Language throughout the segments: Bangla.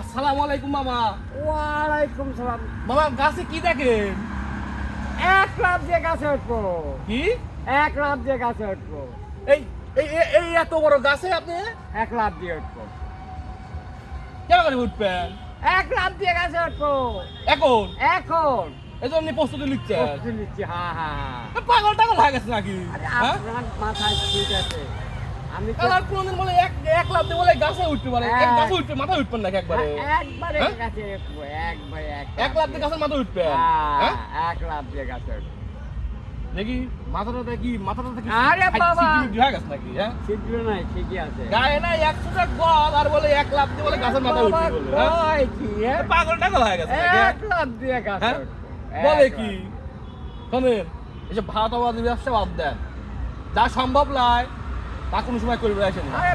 আসসালামু আলাইকুম মামা। ওয়ালাইকুম সালাম। মামা গাছে কি দেখেন? এক লাভ দিয়ে গাছে উঠবো। কি? এক লাভ দিয়ে গাছে উঠবো। এই এই এত বড় গাছে আপনি? এক লাভ দিয়ে উঠবো। কেন করে উঠবেন? এক লাভ দিয়ে গাছে উঠবো। এখন? এখন। এই জন্য আপনি প্রস্তুতি লিখছেন প্রস্তুতি নিচ্ছি হ্যাঁ হ্যাঁ। পাগল টাগল হয়ে গেছে নাকি? আরে হ্যাঁ? আপনার মাথায় ঠিক আছে। আর কোনদিন বলে এক এক দিয়ে বলে গাছে উঠতে পারে এক হ্যাঁ। গাছে মাথা উঠবেন একবারে একবারে হ্যাঁ? গাছে একবারে এক গাছের মাথা উঠবে হ্যাঁ, হ্যাঁ এক গাছে মাথাটা দেখি মাথাটা দেখি আরে বাবা। হয়ে গেছে নাকি হ্যাঁ শীঘ্র নাই ঠিকই আছে গায়ে না একশোটা গল আর বলে এক দিয়ে বলে গাছের মাথা উঠবে বাবা, বলে হ্যাঁ? কি, হ্যাঁ? পাগল টাগল হয়ে গেছে হ্যাঁ? এক দিয়ে গাছে হ্যাঁ? বলে কি। শোনেন এই যে ভাতাবাদি ব্যবসা বাদ দেন যা সম্ভব নয় তা কোনো সময় করবে আসেন হ্যাঁ?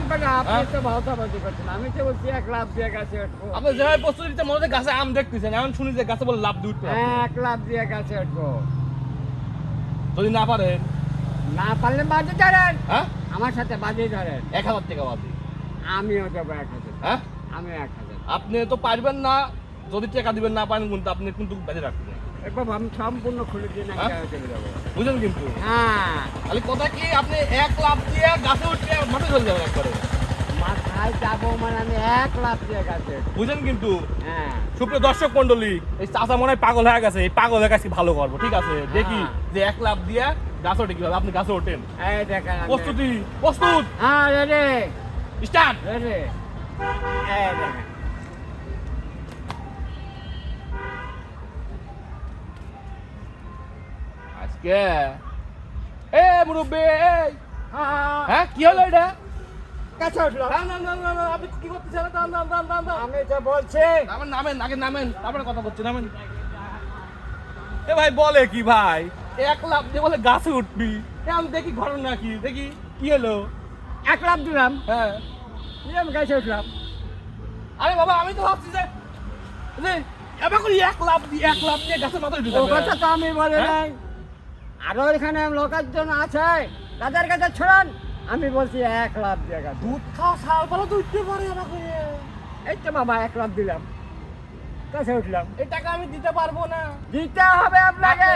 আমি তো বলছি এক লাভ দিয়ে গাছে উঠবো। আপনি যেভাবে প্রস্তুতি নিতে মনে গাছে আম দেখতেছেন এখন শুনি যে গাছে বলে লাভ দিয়ে উঠবে এক লাভ দিয়ে গাছে উঠবো। যদি না পারেন? না পারলে বাজে ধরেন। হ্যাঁ? আমার সাথে বাজে ধরেন। এক হাজার টাকা বাদি আমিও দেবো এক হাজার। হ্যাঁ? আমি এক হাজার। আপনি তো পারবেন না যদি টাকা দিবেন না পারেন কিন্তু আপনি কিন্তু বেঁধে রাখবেন একবার আমি সম্পূর্ণ খুলে দিয়ে নাকি হ্যাঁ? চলে যাব। বুঝলেন কিন্তু। হ্যাঁ। তাহলে কথা কি আপনি এক লাভ দিয়ে গাছে মাঠে চলে যাবেন একবারে। মাথায় যাব মানে আমি এক লাভ দিয়ে গাছে বুঝলেন কিন্তু? হ্যাঁ। সুপ্রিয় দর্শক মন্ডলী এই চাচা মনে হয় পাগল হয়ে গেছে এই পাগলের কাছে ভালো করব ঠিক আছে? দেখি হ্যাঁ। যে এক লাভ দিয়ে গাছ ওঠে কীভাবে আপনি গাছে ওঠেন। প্রস্তুতি প্রস্তুত। হ্যাঁ রেডি। স্টার্ট। এই আজকে এ মুরব্বী এই হ্যাঁ হ্যাঁ কি হলো এটা? গাছে উঠল না আপনি কি করতেছেন? আমি বলছি। নামেন নামেন আগে নামেন। তারপরে কথা বলছি নামেন। এ ভাই বলে কি ভাই? এক লাভ দিয়ে বলে গাছে উঠবি। আমি দেখি ঘটনা কি দেখি কি হলো? এক লাভ দিলাম। হ্যাঁ। আমি গাছে উঠলাম। আরে বাবা আমি তো ভাবছি যে এবার এক লাভ দিয়ে এক লাভ দিয়ে গাছের মাথায় কথা তো আমি বলি হ্যাঁ? নাই। আরও এখানে লোকজন আছে। তাদের কাছে ছড়ান। আমি বলছি এক লাভ দিয়ে গাছে দুধ খাওয়া শাল পালা তো উঠতে পারে করে এই তো বাবা এক লাভ দিলাম। কাছে উঠলাম। এই টাকা আমি দিতে পারব না। দিতে হবে আপনাকে।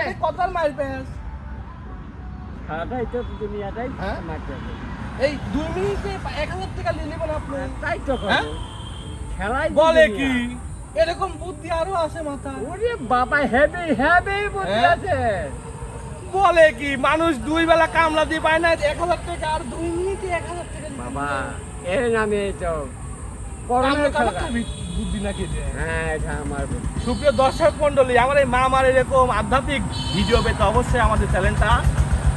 সারাটাই তো দুনিয়াটাই হ্যাঁ? মারতে এই দুই মিনিটে এক হাজার টাকা নিয়ে নেবেন আপনি। তাই তো হ্যাঁ? বলে কি? এরকম বুদ্ধি আরও আছে মাথায়। ওরে বাবা হেভি হেভি বুদ্ধি হ্যাঁ? আছে। বলে কি মানুষ দুই বেলা কামলা দিয়ে পায় না এক হাজার টাকা আর দুই মিনিটে এক হাজার টাকা বাবা। এর নামে তো বুদ্ধি নাকি হ্যাঁ এটা আমার সুপ্রিয় দর্শক মন্ডলী আমার এই মা এরকম আধ্যাত্মিক ভিডিও পেতে অবশ্যই আমাদের চ্যানেলটা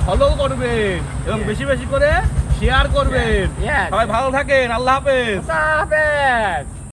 ফলো করবেন এবং বেশি বেশি করে শেয়ার করবেন. সবাই ভালো থাকেন আল্লাহ হাফেজ। খোদা হাফেজ।